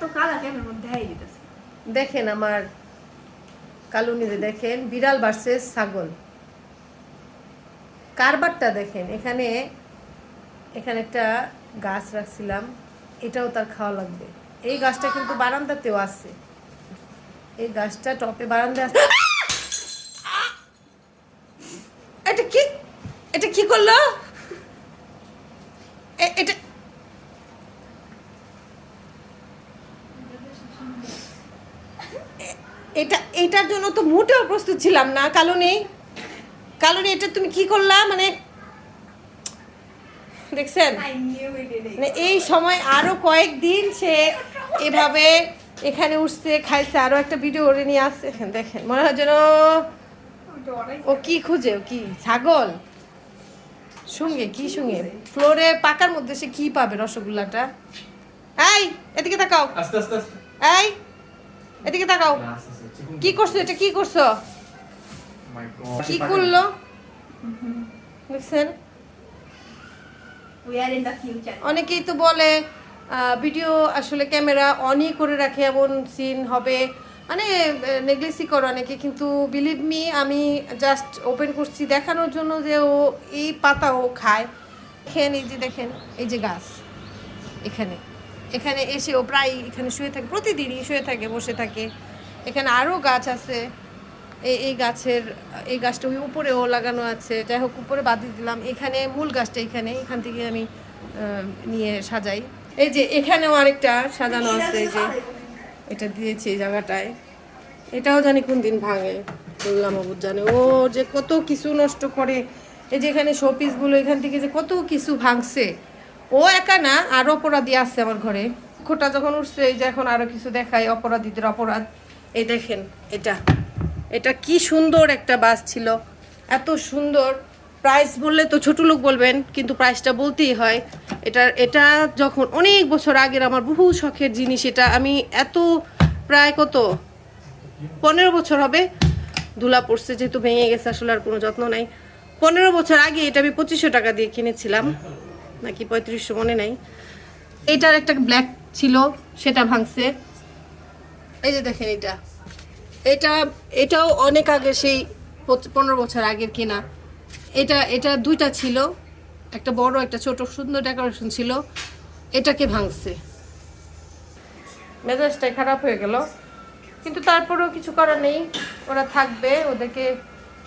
এত কালা কেন দেখাই দিতেছে দেখেন আমার কালুনিরে দেখেন বিড়াল ভার্সেস ছাগল। কারবারটা দেখেন এখানে এখানে একটা গাছ রাখছিলাম এটাও তার খাওয়া লাগবে। এই গাছটা কিন্তু বারান্দাতেও আছে। এই গাছটা টপে বারান্দা আছে। এটা কি? এটা কি করল এ- এটা এটা এটার জন্য তো মোটেও প্রস্তুত ছিলাম না কালুনি। কালুনি এটা তুমি কি করলা? মানে দেখছেন? মানে এই সময় আরও কয়েকদিন সে এভাবে এখানে উঠছে খাইছে আরও একটা ভিডিও করে নিয়ে আসছে। দেখেন মনে হয় যেন ও কি খুঁজে ও কি ছাগল? শুঙ্গে কি শুঙ্গে ফ্লোরে পাকার মধ্যে সে কি পাবে রসগোল্লাটা? এই এদিকে তাকাও। আস্তে আস্তে আস্তে। এই এদিকে তাকাও। কি করছ এটা? কি করছ? মাই কি করল দেখছেন? দ্য ফিউচার অনেকেই তো বলে ভিডিও আসলে ক্যামেরা অনই করে রাখে এমন সিন হবে। মানে নেগলেসি করে অনেকে কিন্তু বিলিভ মি আমি জাস্ট ওপেন করছি দেখানোর জন্য যে ও এই পাতা ও খায়। দেখেন এই যে দেখেন এই যে গাছ এখানে। এখানে এসে ও প্রায় এখানে শুয়ে থাকে প্রতিদিনই শুয়ে থাকে বসে থাকে। এখানে আরও গাছ আছে। এই এই গাছের এই গাছটা ওই উপরেও লাগানো আছে। যাই হোক উপরে বাদ দিলাম। এখানে মূল গাছটা এখানে এখান থেকে আমি নিয়ে সাজাই। এই যে এখানেও আরেকটা সাজানো আছে এই যে। এটা দিয়েছি এই জায়গাটায়। এটাও জানি কোন দিন ভাঙে। বললাম অবুজ জানে। ও যে কত কিছু নষ্ট করে। এই যে এখানে শোপিসগুলো এখান থেকে যে কত কিছু ভাঙছে। ও একা না, আর অপরাধী আছে আমার ঘরে। খোটা যখন উঠছে, এই যে এখন আরও কিছু দেখায়, অপরাধীদের অপরাধ। এই দেখেন, এটা। এটা কি সুন্দর একটা বাস ছিল। এত সুন্দর। প্রাইস বললে তো ছোট লোক বলবেন, কিন্তু প্রাইসটা বলতেই হয়। এটা এটা যখন অনেক বছর আগের আমার বহু শখের জিনিস, এটা আমি এত প্রায় কত? পনেরো বছর হবে। ধুলা পড়ছে, যেহেতু ভেঙে গেছে, আসলে আর কোনো যত্ন নাই। পনেরো বছর আগে এটা আমি পঁচিশশো টাকা দিয়ে কিনেছিলাম। নাকি পঁয়ত্রিশশো মনে নাই। এটার একটা ব্ল্যাক ছিল সেটা ভাঙছে। এই যে দেখেন এটা। এটা এটাও অনেক আগে সেই পনেরো বছর আগের কিনা। এটা এটা দুইটা ছিল। একটা বড় একটা ছোট সুন্দর ডেকোরেশন ছিল। এটাকে ভাঙছে। মেজাজটাই খারাপ হয়ে গেল। কিন্তু তারপরেও কিছু করার নেই। ওরা থাকবে ওদেরকে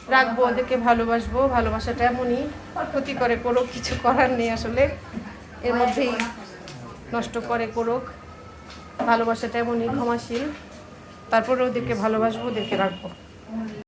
রাখব, ওদেরকে ভালোবাসবো, ভালোবাসাটা এমনই ক্ষতি করে করুক, কিছু করার নেই আসলে। এর মধ্যেই নষ্ট করে করুক। ভালোবাসাটা এমনই ক্ষমাশীল। তারপরে ওদেরকে ভালোবাসবো, ওদেরকে রাখব।